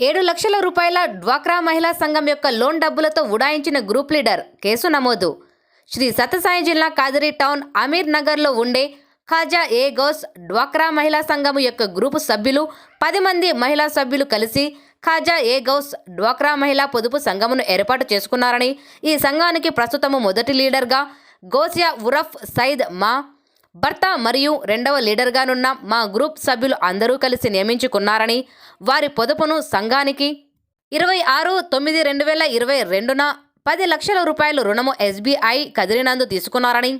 ఏడు లక్షల రూపాయల డ్వాక్రా మహిళా సంఘం యొక్క లోన్ డబ్బులతో ఉడాయించిన గ్రూప్ లీడర్ కేసు నమోదు. శ్రీ సత్యసాయి జిల్లా కాదిరి టౌన్ అమీర్ నగర్లో ఉండే ఖాజా ఏ గౌస్ డ్వాక్రా మహిళా సంఘం యొక్క గ్రూపు సభ్యులు పది మంది మహిళా సభ్యులు కలిసి ఖాజా ఏ గౌస్ డ్వాక్రా మహిళా పొదుపు సంఘమును ఏర్పాటు చేసుకున్నారని ఈ సంఘానికి ప్రస్తుతము మొదటి లీడర్గా గోసియా ఉరఫ్ సైద్ మా భర్త మరియు రెండవ లీడర్గానున్న మా గ్రూప్ సభ్యులు అందరూ కలిసి నియమించుకున్నారని వారి పొదుపును సంఘానికి ఇరవై ఆరు తొమ్మిది రెండు వేల ఇరవై రెండున పది లక్షల రూపాయలు రుణము ఎస్బీఐ కదిలినందు తీసుకున్నారని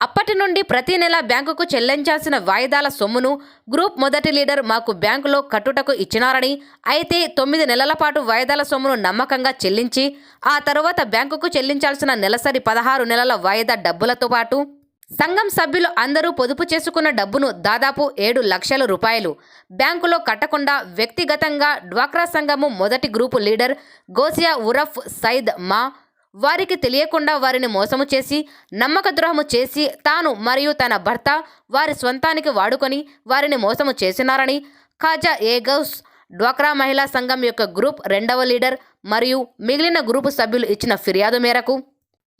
అప్పటి నుండి ప్రతి నెల బ్యాంకుకు చెల్లించాల్సిన వాయిదాల సొమ్మును గ్రూప్ మొదటి లీడర్ మాకు బ్యాంకులో కట్టుటకు ఇచ్చినారని అయితే తొమ్మిది నెలల పాటు వాయిదాల సొమ్మును నమ్మకంగా చెల్లించి ఆ తరువాత బ్యాంకుకు చెల్లించాల్సిన నెలసరి పదహారు నెలల వాయిదా డబ్బులతో పాటు సంఘం సభ్యులు అందరూ పొదుపు చేసుకున్న డబ్బును దాదాపు ఏడు లక్షల రూపాయలు. బ్యాంకులో కట్టకుండా వ్యక్తిగతంగా డ్వాక్రా సంఘము మొదటి గ్రూపు లీడర్ గోసియా ఉరఫ్ సైద్ మా వారికి తెలియకుండా వారిని మోసము చేసి నమ్మక ద్రోహము చేసి తాను మరియు తన భర్త వారి స్వంతానికి వాడుకొని వారిని మోసము చేసినారని ఖాజా ఏగౌస్ డ్వాక్రా మహిళా సంఘం యొక్క గ్రూప్ రెండవ లీడర్ మరియు మిగిలిన గ్రూపు సభ్యులు ఇచ్చిన ఫిర్యాదు మేరకు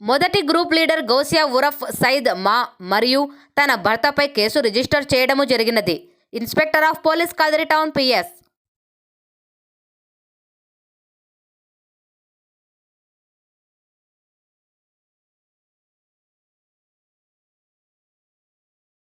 మొదటి గ్రూప్ లీడర్ గౌసియా ఉరఫ్ సైద్ మా మరియు తన భర్తపై కేసు రిజిస్టర్ చేయడము జరిగినది. Inspector of police Kadiri town PS